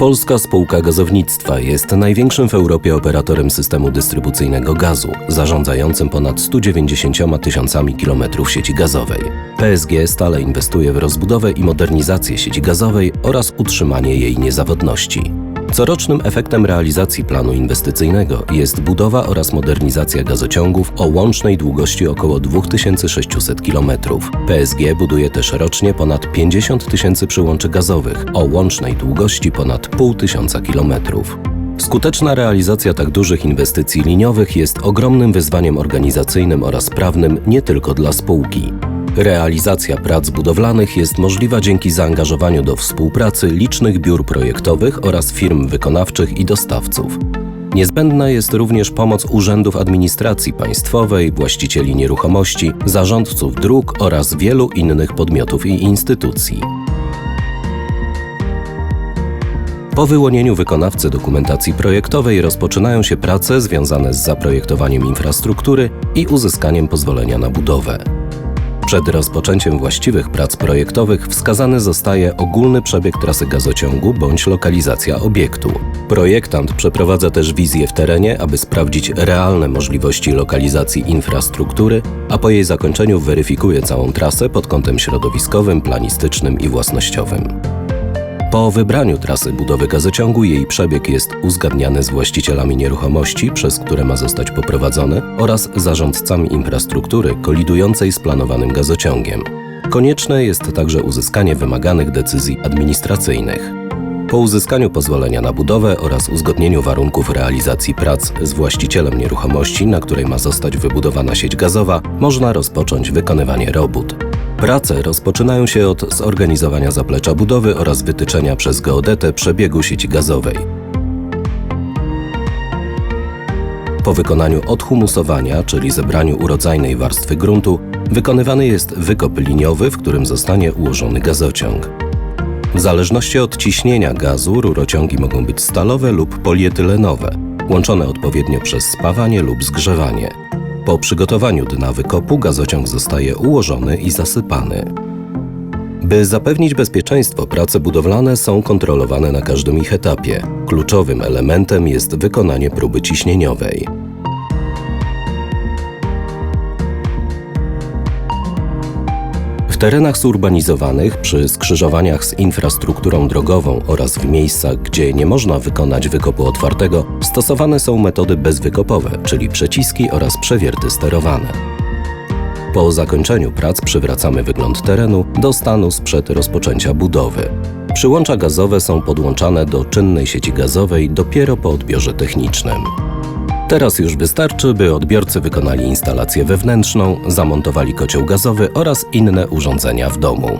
Polska Spółka Gazownictwa jest największym w Europie operatorem systemu dystrybucyjnego gazu, zarządzającym ponad 190 tysiącami kilometrów sieci gazowej. PSG stale inwestuje w rozbudowę i modernizację sieci gazowej oraz utrzymanie jej niezawodności. Corocznym efektem realizacji planu inwestycyjnego jest budowa oraz modernizacja gazociągów o łącznej długości około 2600 km. PSG buduje też rocznie ponad 50 tysięcy przyłączy gazowych o łącznej długości ponad pół tysiąca kilometrów. Skuteczna realizacja tak dużych inwestycji liniowych jest ogromnym wyzwaniem organizacyjnym oraz prawnym nie tylko dla spółki. Realizacja prac budowlanych jest możliwa dzięki zaangażowaniu do współpracy licznych biur projektowych oraz firm wykonawczych i dostawców. Niezbędna jest również pomoc urzędów administracji państwowej, właścicieli nieruchomości, zarządców dróg oraz wielu innych podmiotów i instytucji. Po wyłonieniu wykonawcy dokumentacji projektowej rozpoczynają się prace związane z zaprojektowaniem infrastruktury i uzyskaniem pozwolenia na budowę. Przed rozpoczęciem właściwych prac projektowych wskazany zostaje ogólny przebieg trasy gazociągu bądź lokalizacja obiektu. Projektant przeprowadza też wizję w terenie, aby sprawdzić realne możliwości lokalizacji infrastruktury, a po jej zakończeniu weryfikuje całą trasę pod kątem środowiskowym, planistycznym i własnościowym. Po wybraniu trasy budowy gazociągu jej przebieg jest uzgadniany z właścicielami nieruchomości, przez które ma zostać poprowadzony, oraz zarządcami infrastruktury kolidującej z planowanym gazociągiem. Konieczne jest także uzyskanie wymaganych decyzji administracyjnych. Po uzyskaniu pozwolenia na budowę oraz uzgodnieniu warunków realizacji prac z właścicielem nieruchomości, na której ma zostać wybudowana sieć gazowa, można rozpocząć wykonywanie robót. Prace rozpoczynają się od zorganizowania zaplecza budowy oraz wytyczenia przez geodetę przebiegu sieci gazowej. Po wykonaniu odhumusowania, czyli zebraniu urodzajnej warstwy gruntu, wykonywany jest wykop liniowy, w którym zostanie ułożony gazociąg. W zależności od ciśnienia gazu rurociągi mogą być stalowe lub polietylenowe, łączone odpowiednio przez spawanie lub zgrzewanie. Po przygotowaniu dna wykopu gazociąg zostaje ułożony i zasypany. By zapewnić bezpieczeństwo, prace budowlane są kontrolowane na każdym ich etapie. Kluczowym elementem jest wykonanie próby ciśnieniowej. Terenach zurbanizowanych, przy skrzyżowaniach z infrastrukturą drogową oraz w miejscach, gdzie nie można wykonać wykopu otwartego, stosowane są metody bezwykopowe, czyli przeciski oraz przewierty sterowane. Po zakończeniu prac przywracamy wygląd terenu do stanu sprzed rozpoczęcia budowy. Przyłącza gazowe są podłączane do czynnej sieci gazowej dopiero po odbiorze technicznym. Teraz już wystarczy, by odbiorcy wykonali instalację wewnętrzną, zamontowali kocioł gazowy oraz inne urządzenia w domu.